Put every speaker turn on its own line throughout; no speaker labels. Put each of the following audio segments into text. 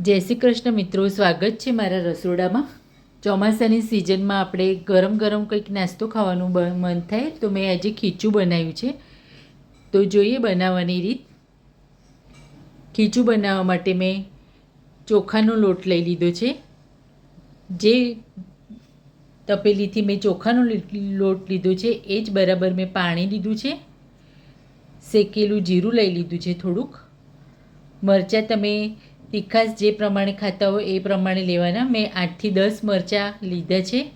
જય શ્રી કૃષ્ણ મિત્રો, સ્વાગત છે મારા રસોડામાં. ચોમાસાની સિઝનમાં આપણે ગરમ ગરમ કંઈક નાસ્તો ખાવાનું મન થાય તો મેં આજે ખીચું બનાવ્યું છે. તો જોઈએ બનાવવાની રીત. ખીચું બનાવવા માટે મેં ચોખાનો લોટ લઈ લીધો છે. જે તપેલીથી મેં ચોખાનો લોટ લીધો છે, એ જ બરાબર મેં પાણી લીધું છે. શેકેલું જીરું લઈ લીધું છે થોડુંક. મરચાં તમે તીખાશ જે પ્રમાણે ખાતા હોય એ પ્રમાણે લેવાના. મેં આઠથી દસ મરચાં લીધા છે.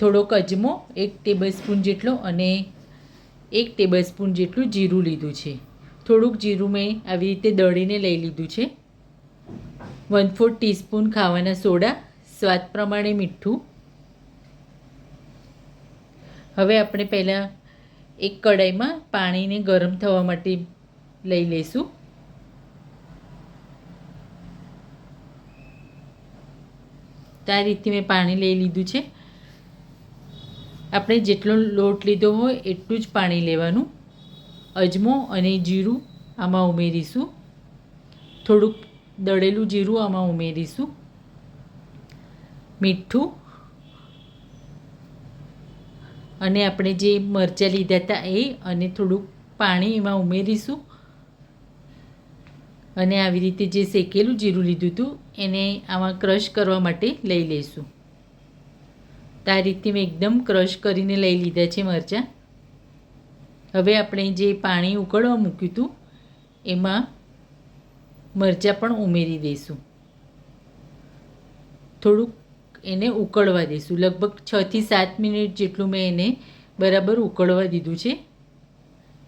થોડોક અજમો, એક ટેબલસ્પૂન જેટલો અને એક ટેબલસ્પૂન જેટલું જીરું લીધું છે. થોડુંક જીરું મેં આવી રીતે દળીને લઈ લીધું છે. વન ફોર્થ ટીસ્પૂન ખાવાના સોડા, સ્વાદ પ્રમાણે મીઠું. હવે આપણે પહેલાં એક કડાઈમાં પાણીને ગરમ થવા માટે લઈ લઈશું. તો આ રીતે મેં પાણી લઈ લીધું છે. આપણે જેટલો લોટ લીધો હોય એટલું જ પાણી લેવાનું. અજમો અને જીરું આમાં ઉમેરીશું. થોડુંક દળેલું જીરું આમાં ઉમેરીશું. મીઠું. અને આપણે જે મરચાં લીધા હતા એ અને થોડુંક પાણી એમાં ઉમેરીશું. અને આવી રીતે જે શેકેલું જીરું લીધું હતું, એને આમાં ક્રશ કરવા માટે લઈ લઈશું. તો આ રીતે મેં એકદમ ક્રશ કરીને લઈ લીધા છે મરચાં. હવે આપણે જે પાણી ઉકળવા મૂક્યું હતું, એમાં મરચાં પણ ઉમેરી દઈશું. થોડુંક એને ઉકળવા દઈશું. લગભગ છથી સાત મિનિટ જેટલું મેં એને બરાબર ઉકળવા દીધું છે,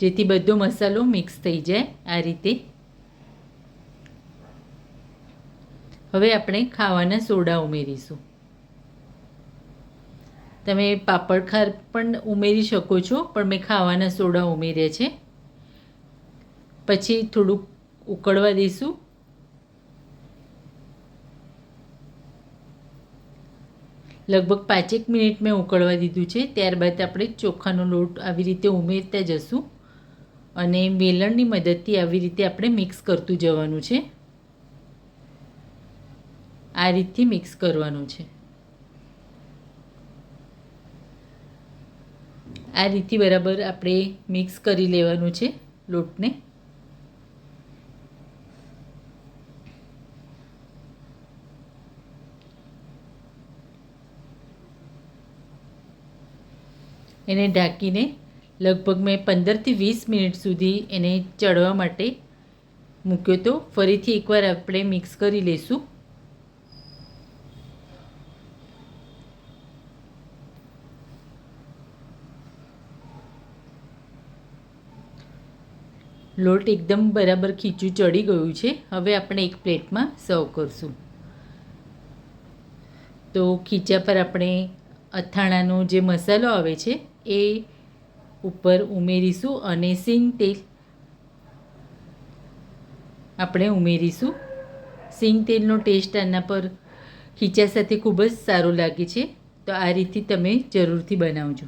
જેથી બધો મસાલો મિક્સ થઈ જાય આ રીતે. હવે આપણે ખાવાના સોડા ઉમેરીશું. તમે પાપડ ખાર પણ ઉમેરી શકો છો, પણ મેં ખાવાના સોડા ઉમેર્યા છે. પછી થોડુંક ઉકળવા દઈશું. લગભગ પાંચેક મિનિટ મેં ઉકળવા દીધું છે, ત્યારબાદ આપણે ચોખાનો લોટ આવી રીતે ઉમેરતા જશું. અને વેલણની મદદથી આવી રીતે આપણે મિક્સ કરતું જવાનું છે. આ રીતથી મિક્સ કરવાનું છે. આ રીતથી બરાબર આપણે મિક્સ કરી લેવાનું છે લોટને. એને ઢાંકીને લગભગ મેં પંદરથી વીસ મિનિટ સુધી એને ચડવા માટે મૂક્યો તો ફરીથી એકવાર આપણે મિક્સ કરી લઈશું લોટ એકદમ બરાબર ખીચું ચડી ગયું છે. હવે આપણે એક પ્લેટમાં સર્વ કરશું. તો ખીચા પર આપણે અથાણાનો જે મસાલો આવે છે, એ ઉપર ઉમેરીશું અને સિંગ તેલ આપણે ઉમેરીશું. સિંગ તેલનો ટેસ્ટ આના પર ખીચા સાથે ખૂબ જ સારો લાગે છે. તો આ રીતથી તમે જરૂરથી બનાવજો.